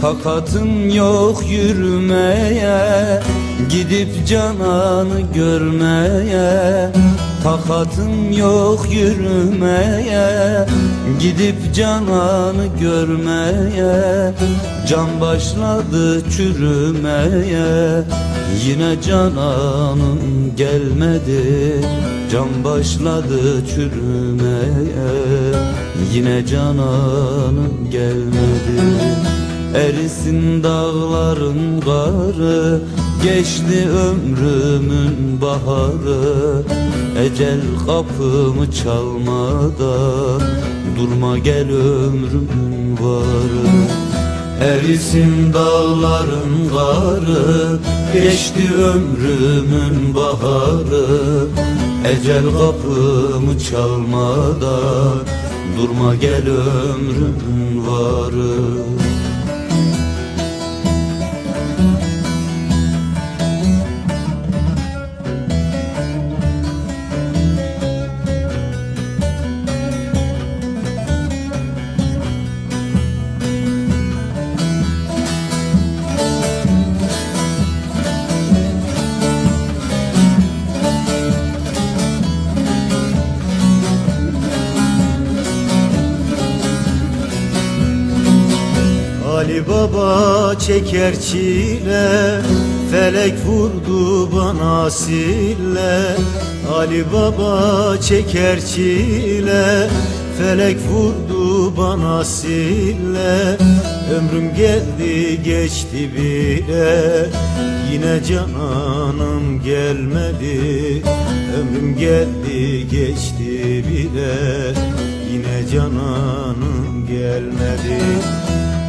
Takatım yok yürümeye Gidip cananı görmeye. Takatım yok yürümeye Gidip cananı görmeye. Can başladı çürümeye Yine cananım gelmedi. Can başladı çürümeye Yine cananım gelmedi Erisin dağların karı Geçti ömrümün baharı. Ecel kapımı çalmadan Durma gel ömrümün varı. Erisin dağların karı Geçti ömrümün baharı. Ecel kapımı çalmadan Durma gel ömrümün varı Ali Baba çeker çile Felek vurdu bana sille. Ali Baba çeker çile Felek vurdu bana sille. Ömrüm geldi geçti bile Yine cananım gelmedi. Ömrüm geldi geçti bile Yine cananım gelmedi